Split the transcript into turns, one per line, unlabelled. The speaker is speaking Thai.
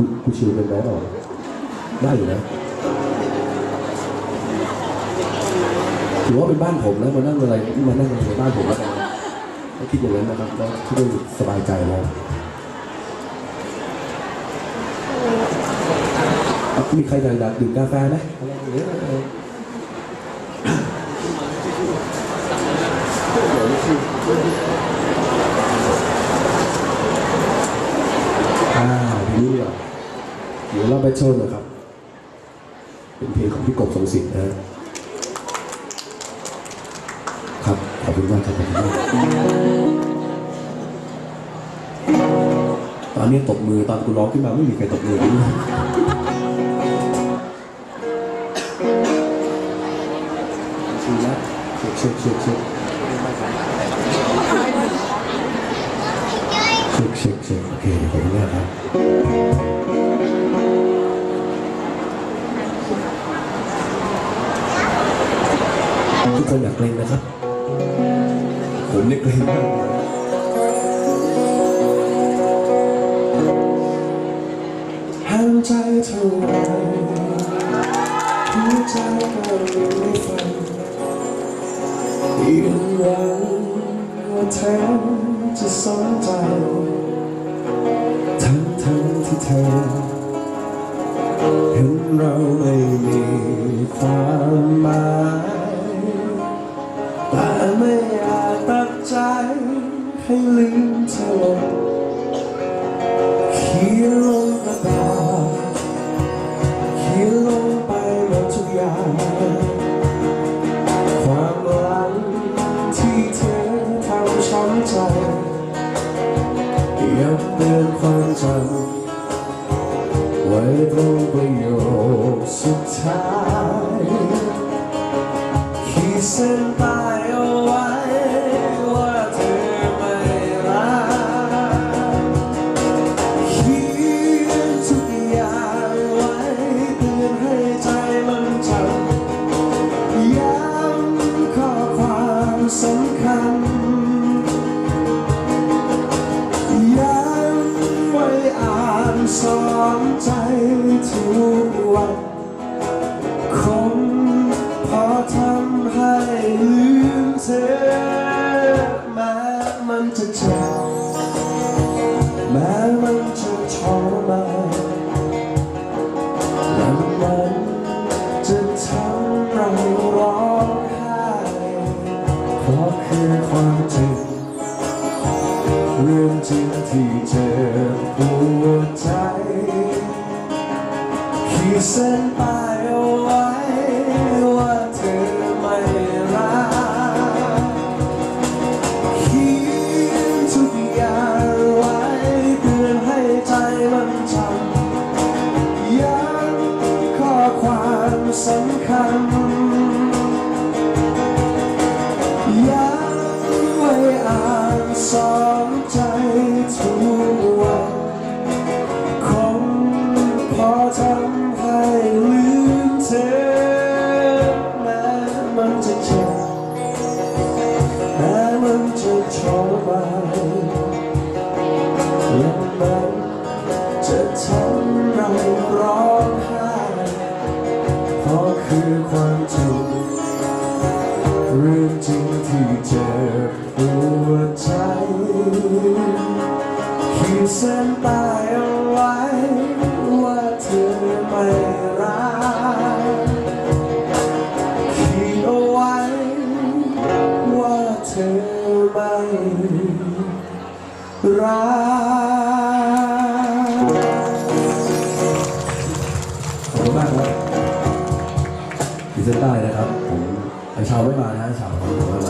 คุณคุณชิวเป็นแม่หรอได้อยู่นะถือว่าเป็นบ้านผมแล้วมานั่งอะไรมานั่งในบ้านผมแล้วกันคิดอย่างนั้นนะครับก็คิดว่าสบายใจแล้วมีใครอยากอยากดื่มกาแฟไหม เดี๋ยวเราไปโชว์หน่อยครับ เป็นเพลงของพี่กบทรงศิษย์นะครับ ขอบคุณมากครับขอบคุณมตอนนี้ตบมือตอนกูร้องขึ้นมาไม่มีใครตบมือเลยชีละเช็คเช็คเช็คเช็คเช็คเช็คเช็คโอเคขอบคุณมากครับ เกรงนะครับ ผมเนี่ยเกรงมากห้ามใจเท่าไรหัวใจก็ไม่ฟังยืนยันว่าเธอจะสนใจทั้งทั้งที่เธอเห็นเราไม่มีความหมาย ไม่อาจตัดใจให้ลืมเธอลงเขียนลงกระดาษเขียนลงไปหมดทุกอย่างความหลังที่เธอทำช้ำใจย้ำเตือนความจำไว้ตรงประโยคสุดท้ายขีดเส้นใต้ แม้มันจะทรมานและมันจะทำเราร้องไห้เพราะคือความจริงเรื่องจริงที่เจ็บปวดใจขีดเส้นใต้ สำคัญ คือความจริงเรื่องจริงที่เจ็บปวดใจขีดเส้นใต้เอาไว้ว่าเธอไม่รักขีดเอาไว้ว่าเธอไม่รัก เส้นใต้นะครับผมไอชาวไม่มานะชาวผมไม่มา